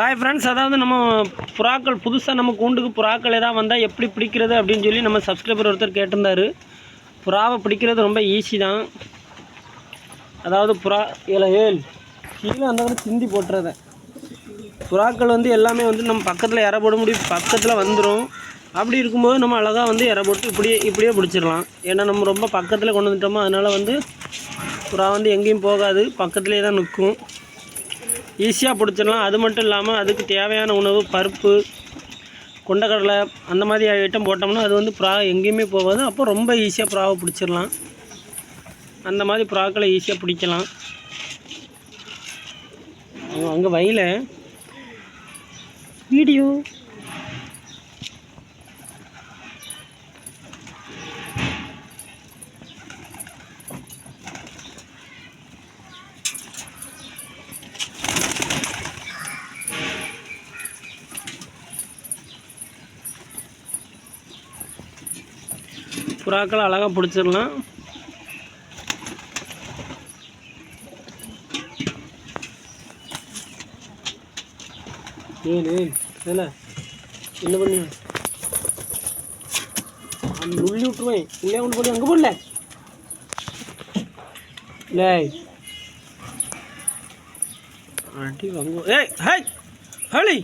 Hi friends அதாவது நம்ம புறாக்கள் புதுசாக நம்ம கூண்டுக்கு புறாக்கள் எதாவது வந்தால் எப்படி பிடிக்கிறது அப்படின்னு சொல்லி நம்ம சப்ஸ்கிரைபர் ஒருத்தர் கேட்டிருந்தாரு. புறாவை பிடிக்கிறது ரொம்ப ஈஸி தான். அதாவது புறா ஏல ஏல். கீழே அந்த சிந்தி போட்டுறத. புறாக்கள் வந்து எல்லாமே வந்து நம்ம பக்கத்தில் இற போட முடியும். பக்கத்தில் வந்துடும் அப்படி இருக்கும்போது நம்ம அழகாக வந்து இற போட்டு இப்படியே இப்படியே பிடிச்சிடலாம். ஏன்னா நம்ம ரொம்ப பக்கத்தில் கொண்டு வந்துட்டோமோ அதனால் வந்து புறா வந்து எங்கேயும் போகாது. பக்கத்துலேயே தான் நிற்கும். ஈஸியாக பிடிச்சிடலாம். அது மட்டும் இல்லாமல் அதுக்கு தேவையான உணவு பருப்பு கொண்டக்கடலை அந்த மாதிரி ஐட்டம் போட்டோம்னா அது வந்து ப்ரா எங்கேயுமே போகாது. அப்போ ரொம்ப ஈஸியாக ப்ராவை பிடிச்சிடலாம். அந்த மாதிரி ப்ராக்களை ஈஸியாக பிடிக்கலாம். அங்கே வயல. வீடியோ. புறாக்களை அழகாக பிடிச்சிடலாம். ஏன் ஏன் என்ன பண்ணு? நுள்ளி விட்டுருவேன். இல்லையா ஒன்று போட்டு அங்கே போடல. லேய் அடி வாங்க. ஏய் ஹை ஹலி.